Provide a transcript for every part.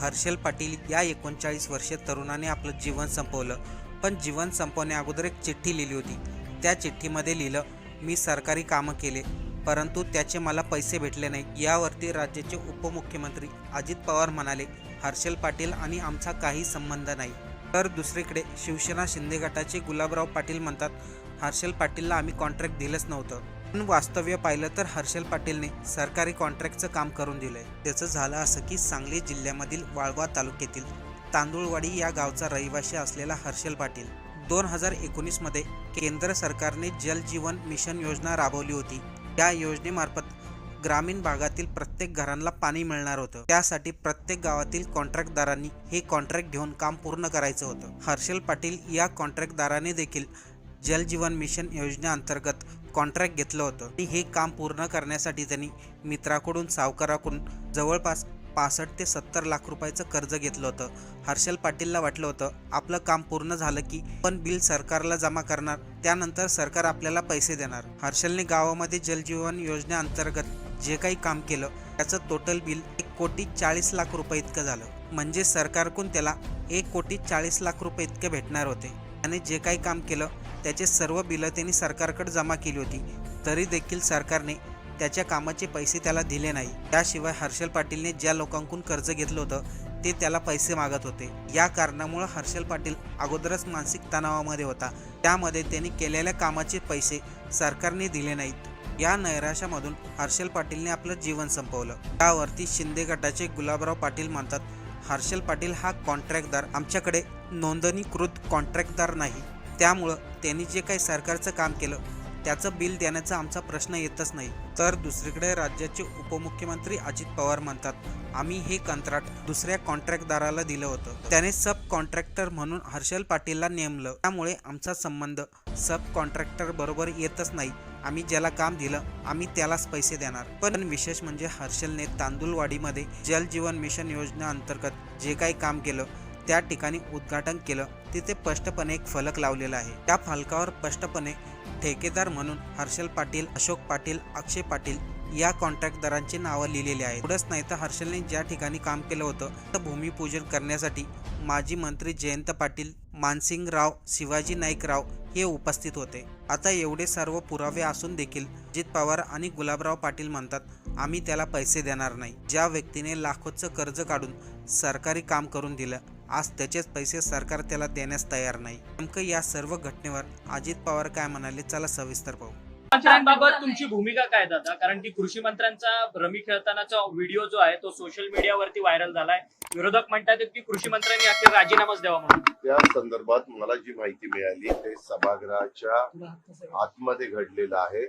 हर्षल पाटील या एकोणचाळीस वर्षे तरुणाने आपलं जीवन संपवलं. पण जीवन संपवण्या अगोदर एक चिठ्ठी लिहिली होती. त्या चिठ्ठीमध्ये लिहिलं मी सरकारी कामं केले परंतु त्याचे मला पैसे भेटले नाही. यावरती राज्याचे उपमुख्यमंत्री अजित पवार म्हणाले हर्षल पाटील आणि आमचा काही संबंध नाही. तर दुसरीकडे शिवसेना शिंदे गटाचे गुलाबराव पाटील म्हणतात हर्षल पाटीलला आम्ही कॉन्ट्रॅक्ट दिलंच नव्हतं. पण वास्तव्य पाहिलं तर हर्षल पाटीलने सरकारी कॉन्ट्रॅक्टचं काम करून दिलंय. त्याचं झालं असं की सांगली जिल्ह्यामधील वाळवा तालुक्यातील तांदूळवाडी या गावचा रहिवासी असलेला हर्षल पाटील दोन हजार एकोणीसमध्ये केंद्र सरकारने जल जीवन मिशन योजना राबवली होती. या योजनेमार्फत ग्रामीण भागातील प्रत्येक घरांना पाणी मिळणार होतं. त्यासाठी प्रत्येक गावातील कॉन्ट्रॅक्टदारांनी हे कॉन्ट्रॅक्ट घेऊन काम पूर्ण करायचं होतं. हर्षल पाटील या कॉन्ट्रॅक्टदाराने देखील जल जीवन मिशन योजनेअंतर्गत कॉन्ट्रॅक्ट घेतलं होतं. आणि हे काम पूर्ण करण्यासाठी त्यांनी मित्राकडून सावकाराकडून जवळपास पासष्ट ते सत्तर लाख रुपयाचं कर्ज घेतलं होतं. हर्षल पाटीलला वाटलं होतं आपलं काम पूर्ण झालं की पण बिल सरकारला जमा करणार त्यानंतर सरकार आपल्याला पैसे देणार. हर्षलने गावामध्ये जलजीवन योजनेअंतर्गत जे काही काम केलं त्याचं टोटल बिल एक कोटी चाळीस लाख रुपये इतकं झालं. म्हणजे सरकारकडून त्याला एक कोटी चाळीस लाख रुपये इतके भेटणार होते. त्याने जे काही काम केलं त्याचे सर्व बिलं त्यांनी सरकारकडे जमा केली होती. तरी देखील सरकारने त्याच्या कामाचे पैसे त्याला दिले नाही. त्याशिवाय हर्षल पाटीलने ज्या लोकांकडून कर्ज घेतलं होतं ते त्याला पैसे मागत होते. या कारणामुळे हर्षल पाटील अगोदरच मानसिक तणावामध्ये होता. त्यामध्ये त्यांनी केलेल्या कामाचे पैसे सरकारने दिले नाहीत. या नैराश्यामधून हर्षल पाटीलने आपलं जीवन संपवलं. त्यावरती शिंदे गटाचे गुलाबराव पाटील म्हणतात हर्षल पाटील हा कॉन्ट्रॅक्टदार. आमच्याकडे नोंदणीकृत कॉन्ट्रॅक्टदार नाही. त्यामुळं त्यांनी जे काही सरकारचं काम केलं त्याचं बिल देण्याचा आमचा प्रश्न येतच नाही. तर दुसरीकडे राज्याचे उपमुख्यमंत्री अजित पवार म्हणतात आम्ही हे कंत्राट दुसऱ्या कॉन्ट्रॅक्टदाराला दिलं होतं. त्याने सब कॉन्ट्रॅक्टर म्हणून हर्षल पाटीलला नेमलं. त्यामुळे आमचा संबंध सब कॉन्ट्रॅक्टर बरोबर येतच नाही. आम्ही ज्याला काम दिलं आम्ही त्यालाच पैसे देणार. पण विशेष म्हणजे हर्षलने तांदूळवाडीमध्ये जल जीवन मिशन योजना अंतर्गत जे काही काम केलं त्या ठिकाणी उद्घाटन केलं. तिथे स्पष्टपणे एक फलक लावलेला आहे. त्या फलकावर स्पष्टपणे ठेकेदार म्हणून हर्षल पाटील अशोक पाटील अक्षय पाटील या कॉन्ट्रॅक्टदारांची नावं लिहिलेली आहेत. एवढंच नाही तर हर्षलने ज्या ठिकाणी काम केलं होतं तर भूमिपूजन करण्यासाठी माजी मंत्री जयंत पाटील मानसिंगराव शिवाजी नाईकराव हे उपस्थित होते. आता एवढे सर्व पुरावे असून देखील अजित पवार आणि गुलाबराव पाटील म्हणतात आम्ही त्याला पैसे देणार नाही. ज्या व्यक्तीने लाखोचं कर्ज काढून सरकारी काम करून दिलं आज त्याचेच पैसे सरकार त्याला देण्यास तयार नाही. नेमकं या सर्व घटनेवर अजित पवार काय म्हणाले? चला सविस्तर पाहू. मंत्र्यांबाबत तुमची भूमिका काय दादा? कारण की कृषी मंत्र्यांचा रमी खेळतानाचा व्हिडिओ जो आहे तो सोशल मीडियावरती व्हायरल झालाय. विरोधक म्हणतात की कृषी मंत्र्यांनी अखेर राजीनामाच द्यावा म्हणून. त्या संदर्भात मला जी माहिती मिळाली ते सभागृहाच्या आतमध्ये घडलेलं आहे.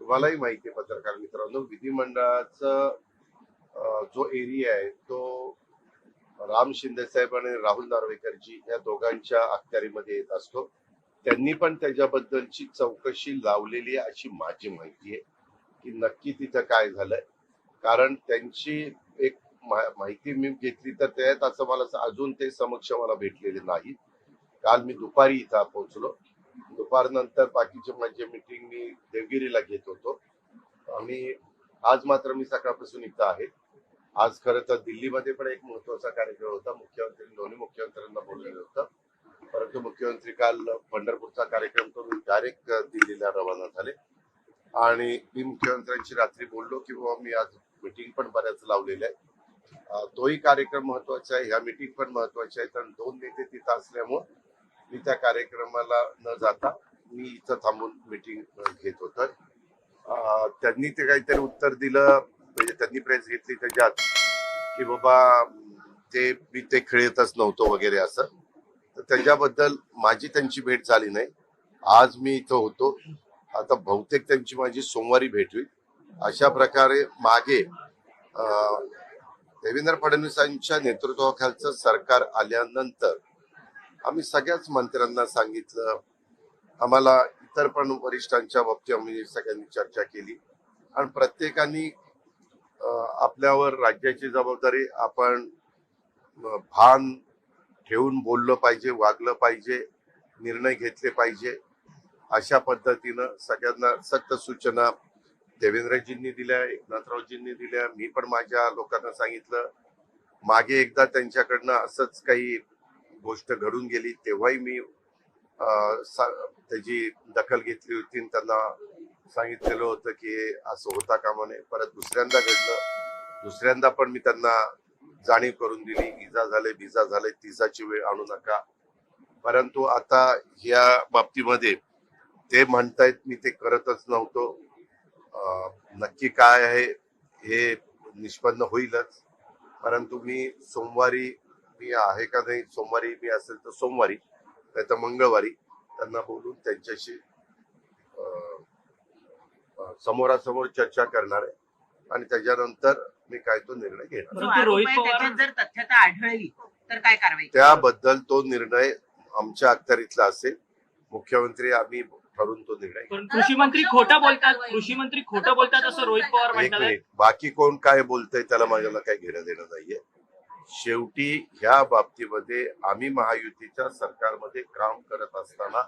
तुम्हालाही माहिती पत्रकार मित्रांनो विधिमंडळाचं जो एरिया आहे तो राम शिंदे साहेब आणि राहुल नार्वेकरजी या दोघांच्या अखत्यारीमध्ये येत असतो. त्यांनी पण त्याच्याबद्दलची चौकशी लावलेली आहे अशी माझी माहिती आहे की नक्की तिथं काय झालंय. कारण त्यांची एक माहिती मी घेतली तर त्यात असं मला अजून ते समक्ष मला भेटलेले नाही. काल मी दुपारी इथं पोहोचलो. दुपारनंतर बाकीचे माझे मिटिंग मी देवगिरीला घेत होतो. आणि आज मात्र मी सकाळपासून इथं आहे. आज खरं तर दिल्लीमध्ये पण एक महत्त्वाचा कार्यक्रम होता. मुख्यमंत्री दोन्ही मुख्यमंत्र्यांना बोललेलं होतं. परंतु मुख्यमंत्री काल पंढरपूरचा कार्यक्रम करून डायरेक्ट दिल्लीला रवाना झाले. आणि मी मुख्यमंत्र्यांशी रात्री बोललो की बाबा मी आज मिटिंग पण बऱ्याच लावलेल्या आहे तोही कार्यक्रम महत्त्वाचा आहे. ह्या मिटिंग पण महत्वाची आहे कारण दोन नेते तिथं असल्यामुळं मी त्या कार्यक्रमाला न जाता मी इथं थांबून मिटिंग घेत होतो. त्यांनी ते काहीतरी उत्तर दिलं. म्हणजे त्यांनी प्रेस घेतली त्याच्यात की बाबा ते मी ते खेळतच नव्हतो वगैरे असं. तर त्याच्याबद्दल माझी त्यांची भेट झाली नाही. आज मी इथं होतो. आता बहुतेक त्यांची माझी सोमवारी भेट होईल. अशा प्रकारे मागे देवेंद्र फडणवीसांच्या नेतृत्वाखालचं सरकार आल्यानंतर आम्ही सगळ्याच मंत्र्यांना सांगितलं. आम्हाला इतर पण वरिष्ठांच्या बाबतीत आम्ही सगळ्यांनी चर्चा केली. आणि प्रत्येकाने आपल्यावर राज्याची जबाबदारी आपण भान ठेवून बोललं पाहिजे वागलं पाहिजे निर्णय घेतले पाहिजे अशा पद्धतीनं सगळ्यांना सक्त सूचना देवेंद्रजींनी दिल्या एकनाथरावजींनी दिल्या. मी पण माझ्या लोकांना सांगितलं मागे एकदा त्यांच्याकडनं असंच काही गोष्ट घडून गेली तेव्हाही मी त्याची दखल घेतली होती आणि त्यांना सांगितलेलं होतं की असं होता कामा नये. परत दुसऱ्यांदा घडलं. दुसऱ्यांदा पण मी त्यांना जाणीव करून दिली इजा झाले बिजा झाले तिजाची वेळ आणू नका. परंतु आता या बाबतीमध्ये ते म्हणतायत मी ते करतच नव्हतो. नक्की काय आहे हे निष्पन्न होईलच. परंतु मी सोमवारी मी आहे का नाही सोमवारी मी असेल तर सोमवारी नाही तर मंगळवारी त्यांना बोलून त्यांच्याशी समोरासमोर चर्चा करणार आहे आणि त्याच्यानंतर मी काय तो निर्णय घेणार. जो परंतु आरोप रोहित आहे पवार त्याच्यात जर तथ्यता आढळली तर काय कारवाई त्याबद्दल तो निर्णय आमच्या अखत्यारीतला असेल. मुख्यमंत्री आम्ही ठरवून तो निर्णय घेऊ. पण कृषी मंत्री खोटं बोलतात? कृषी मंत्री खोटं बोलतात असं रोहित पवार एक म्हणतात मिनिट. बाकी कोण काय बोलतंय त्याला माझ्याला काही घेणं देणं नाहीये. शेवटी ह्या बाबतीमध्ये आम्ही महायुतीच्या सरकारमध्ये काम करत असताना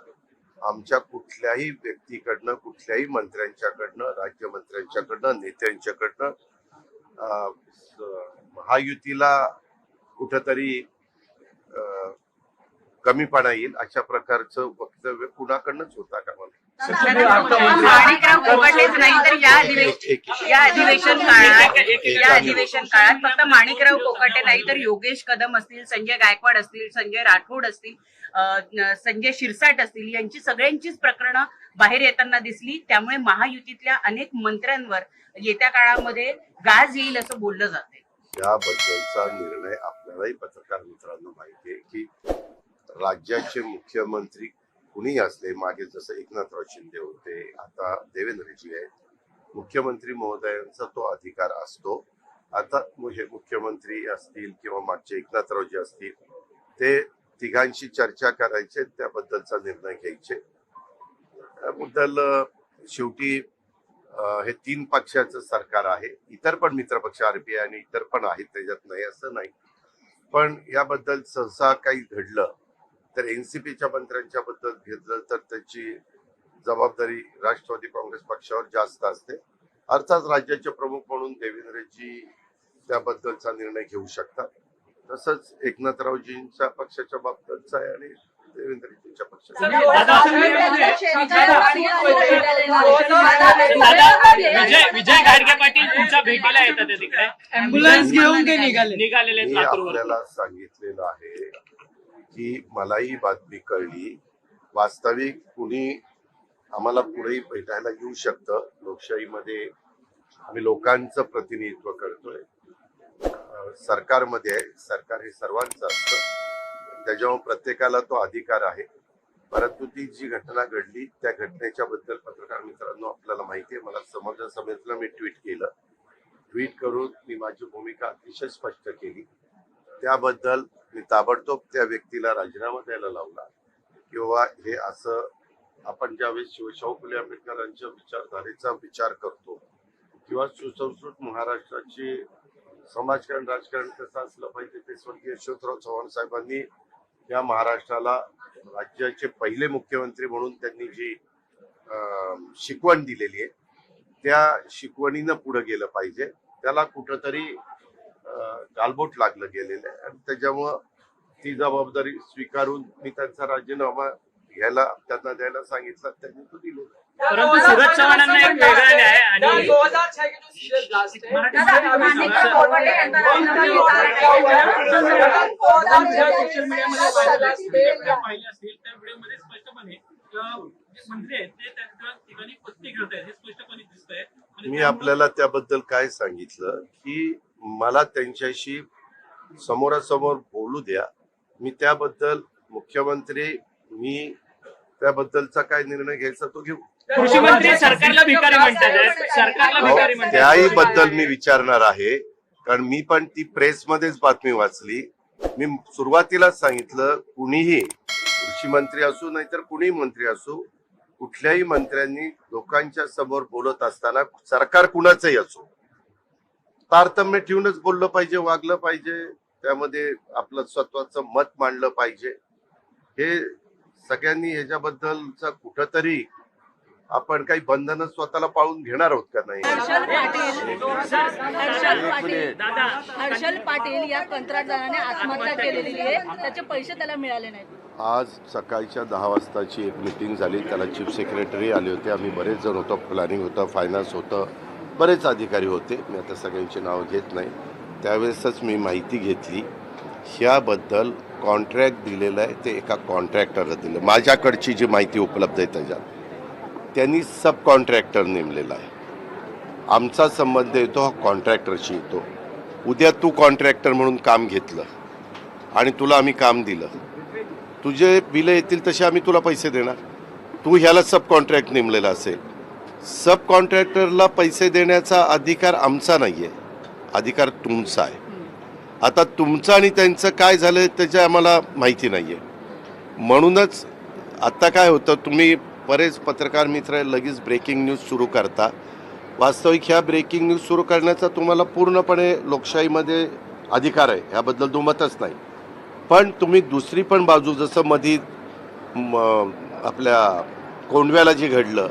आमच्या कुठल्याही व्यक्तीकडनं कुठल्याही मंत्र्यांच्याकडनं राज्यमंत्र्यांच्याकडनं नेत्यांच्याकडनं महायुतीला कुठंतरी कमीपणा येईल अशा प्रकारचं वक्तव्य कुणाकडनंच होता का मला माणिकराव कोकाटेच नाही तर या अधिवेशन या अधिवेशन काळात या अधिवेशन काळात फक्त माणिकराव कोकाटे नाही तर योगेश कदम असतील संजय गायकवाड असतील संजय राठोड असतील संजय शिरसाट असतील यांची सगळ्यांचीच प्रकरणं बाहेर येताना दिसली. त्यामुळे महायुतीतल्या अनेक मंत्र्यांवर येत्या काळामध्ये गाज येईल असं बोललं जाते याबद्दलचा निर्णय आपल्यालाही पत्रकार मित्रांनो माहिती आहे की राज्याचे मुख्यमंत्री कुणी असले मागे जसं एकनाथराव शिंदे होते आता देवेंद्रजी आहेत मुख्यमंत्री महोदयांचा तो अधिकार असतो. आता हे मुख्यमंत्री असतील किंवा मागचे एकनाथरावजी असतील ते तिघांशी चर्चा करायचे त्याबद्दलचा निर्णय घ्यायचे. त्याबद्दल शेवटी हे तीन पक्षाचं सरकार आहे. इतर पण मित्रपक्ष आरपीआय आणि इतर पण आहेत त्याच्यात नाही असं नाही. पण याबद्दल सहसा काही घडलं तर एनसीपीच्या मंत्र्यांच्या बद्दल घेतलं तर त्याची जबाबदारी राष्ट्रवादी काँग्रेस पक्षावर जास्त असते. अर्थात राज्याचे प्रमुख म्हणून देवेंद्रजी त्याबद्दलचा निर्णय घेऊ शकतात. तसंच एकनाथरावजींच्या पक्षाच्या बाबतीतचा आहे आणि देवेंद्रजींच्या पक्षाच्या दादा विजय विजय गाडगे पाटील तुमच्या भेटीला येतात तिकडे? निघालेले आपल्याला सांगितलेलं आहे. की मलाही बातमी कळली. वास्तविक कुणी आम्हाला पुढेही भेटायला येऊ शकतं. लोकशाहीमध्ये आम्ही लोकांचं प्रतिनिधित्व करतोय. सरकारमध्ये आहे सरकार हे सर्वांचं असतं. त्याच्यामुळे प्रत्येकाला तो अधिकार आहे. परंतु ती जी घटना घडली त्या घटनेच्या बद्दल पत्रकार मित्रांनो आपल्याला माहिती आहे. मला समजा समेतला मी ट्विट केलं. ट्विट करून मी माझी भूमिका अतिशय स्पष्ट केली. त्याबद्दल मी ताबडतोब त्या व्यक्तीला राजीनामा द्यायला लावला. किंवा हे असं आपण ज्यावेळेस शिवशाहू फुले आंबेडकरांच्या विचारधारेचा विचार करतो किंवा सुसंस्कृत महाराष्ट्राची समाजकारण राजकारण कसं असलं पाहिजे ते स्वर्गीय यशवंतराव चव्हाण साहेबांनी या महाराष्ट्राला राज्याचे पहिले मुख्यमंत्री म्हणून त्यांनी जी शिकवण दिलेली आहे त्या शिकवणीनं पुढे गेलं पाहिजे. त्याला कुठंतरी गालबोट लागलं गेलेलं आहे आणि त्याच्यामुळं ती जबाबदारी स्वीकारून मी त्यांचा राजीनामा घ्यायला त्यांना द्यायला सांगितलं त्यांनी तो दिलेला आहे. परंतु सूरज चव्हाणांना एक वेगळा न्याय आणि सोशल मीडियामध्ये व्हायरल असतील पाहिले असतील त्या व्हिडिओमध्ये स्पष्टपणे अं, जे मंत्री आहेत ते त्यांच्या ठिकाणी पत्ते खेळत आहेत हे स्पष्टपणे दिसत आहे आणि मी आपल्याला त्याबद्दल काय सांगितलं की मला त्यांच्याशी समोरासमोर बोलू द्या. मी त्याबद्दल मुख्यमंत्री मी त्याबद्दलचा काय निर्णय घ्यायचा तो घेऊ. कृषी मंत्री सरकारला भिकारी म्हणतात आहेत. सरकारला भिकारी अहो, म्हणतात. त्याही बद्दल मी विचारणार आहे कारण मी पण ती प्रेसमध्येच बातमी वाचली. मी सुरुवातीलाच सांगितलं कुणीही कृषी मंत्री असू नाहीतर कुणीही मंत्री असू कुठल्याही मंत्र्यांनी लोकांच्या समोर बोलत असताना सरकार कुणाचंही असो तारतम्य ठेवूनच बोललं पाहिजे वागलं पाहिजे. त्यामध्ये आपलं स्वतःचं मत मांडलं पाहिजे. हे सगळ्यांनी ह्याच्याबद्दलचा कुठंतरी आपण काही बंधनं स्वतःला पाळून घेणार आहोत का नाही? हर्षल पाटील. या कंत्राटदाराने आत्महत्या केलेली आहे. त्याचे पैसे त्याला मिळाले नाहीत. आज सकाळच्या दहा वाजताची एक मिटिंग झाली. त्याला चीफ सेक्रेटरी आले होते. आम्ही बरेच जण होतो. प्लॅनिंग होतं फायनान्स होतं. बरेच अधिकारी होते. मी आता सगळ्यांची नावं घेत नाही. त्यावेळेसच मी माहिती घेतली. ह्याबद्दल कॉन्ट्रॅक्ट दिलेलं आहे. ते एका कॉन्ट्रॅक्टरला दिलं. माझ्याकडची जी माहिती उपलब्ध आहे त्याच्यात. त्यांनी सब कॉन्ट्रॅक्टर नेमलेला आहे. आमचा संबंध येतो हा कॉन्ट्रॅक्टरशी येतो. उद्या तू कॉन्ट्रॅक्टर म्हणून काम घेतलं आणि तुला आम्ही काम दिलं. तुझे बिलं येतील तसे आम्ही तुला पैसे देणार. तू ह्याला सब कॉन्ट्रॅक्ट नेमलेला असेल. सब कॉन्ट्रॅक्टरला पैसे देण्याचा अधिकार आमचा नाही आहे अधिकार तुमचा आहे. आता तुमचं आणि त्यांचं काय झालं त्याच्या आम्हाला माहिती नाही आहे म्हणूनच आत्ता काय होतं तुम्ही बरेच पत्रकार मित्र लगेच ब्रेकिंग न्यूज सुरू करता. वास्तविक ह्या ब्रेकिंग न्यूज सुरू करण्याचा तुम्हाला पूर्णपणे लोकशाहीमध्ये अधिकार आहे. ह्याबद्दल दुमतच नाही. पण तुम्ही दुसरी पण बाजू जसं मधी आपल्या कोंडव्याला जे घडलं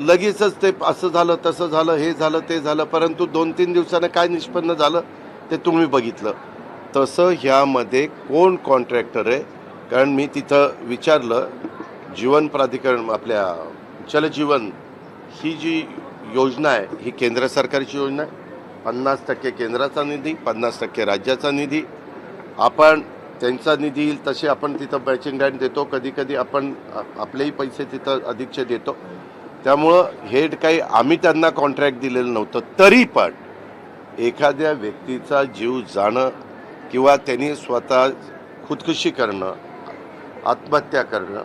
लगेचच ते असं झालं तसं झालं हे झालं ते झालं परंतु दोन तीन दिवसानं काय निष्पन्न झालं ते तुम्ही बघितलं. तसं ह्यामध्ये कोण कॉन्ट्रॅक्टर आहे? कारण मी तिथं विचारलं जीवन प्राधिकरण आपल्या जलजीवन ही जी योजना आहे ही केंद्र सरकारची योजना आहे. पन्नास टक्के केंद्राचा निधी पन्नास टक्के राज्याचा निधी. आपण त्यांचा निधी येईल तसे आपण तिथं मॅचिंग डॅन देतो. कधी कधी आपण आपलेही पैसे तिथं अधिकचे देतो. त्यामुळं हे काही आम्ही त्यांना कॉन्ट्रॅक्ट दिलेलं नव्हतं. तरी पण एखाद्या व्यक्तीचा जीव जाणं किंवा त्यांनी स्वतः खुदकुशी करणं आत्महत्या करणं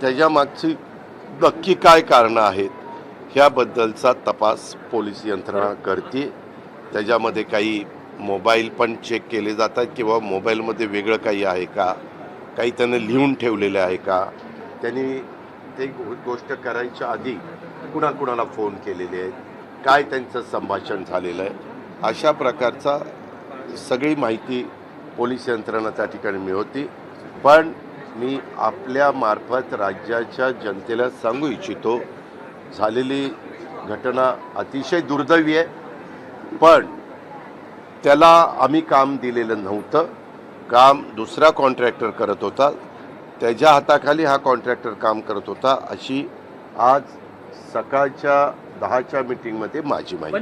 त्याच्यामागची नक्की काय कारणं आहेत ह्याबद्दलचा तपास पोलीस यंत्रणा करते. त्याच्यामध्ये काही मोबाईल पण चेक केले जातात किंवा मोबाईलमध्ये वेगळं काही आहे का? काही त्यानं लिहून ठेवलेलं आहे का? त्यांनी ते गो- गोष्ट करायच्या आधी कुणाकुणाला फोन केलेले आहेत? काय त्यांचं संभाषण झालेलं आहे? अशा प्रकारचा सगळी माहिती पोलीस यंत्रणा त्या ठिकाणी मिळवती. पण मी आपल्यामार्फत राज्याच्या जनतेला सांगू इच्छितो झालेली घटना अतिशय दुर्दैवी आहे. पण त्याला आम्ही काम दिलेलं नव्हतं. काम दुसरा कॉन्ट्रॅक्टर करत होता. त्याच्या हाताखाली हा कॉन्ट्रॅक्टर काम करत होता अशी आज सकाळच्या दहाच्या मीटिंगमध्ये माझी माहिती.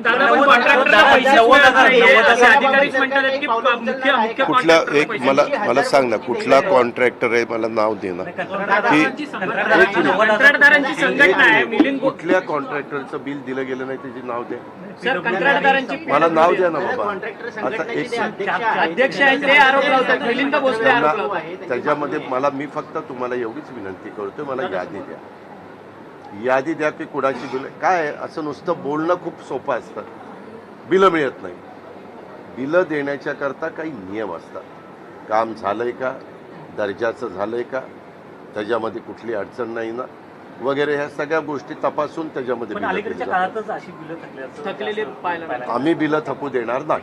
कुठला एक मला मला सांग ना कुठला कॉन्ट्रॅक्टर आहे मला नाव दे ना. की कुठल्या कॉन्ट्रॅक्टरचं बिल दिलं गेलं नाही त्याचे नाव द्या सर कंत्राटदारांची मला नाव द्या ना बाबा. आता एक अध्यक्ष आहेत. ते आरोप लावतात. मिलिंद भोसले आरोप त्यांना लावतात. त्याच्यामध्ये मला मी फक्त तुम्हाला एवढीच विनंती करतोय मला यादी द्या. यादी द्या की कुणाची बिलं काय आहे, असं नुसतं बोलणं खूप सोपं असतं. बिलं मिळत नाही. बिलं देण्याच्या करता काही नियम असतात. काम झालंय का? दर्जाचं झालंय का? त्याच्यामध्ये कुठली अडचण नाही ना. वगैरे ह्या सगळ्या गोष्टी तपासून त्याच्यामध्ये बिलं. थकलेले. आम्ही बिलं थकू देणार नाही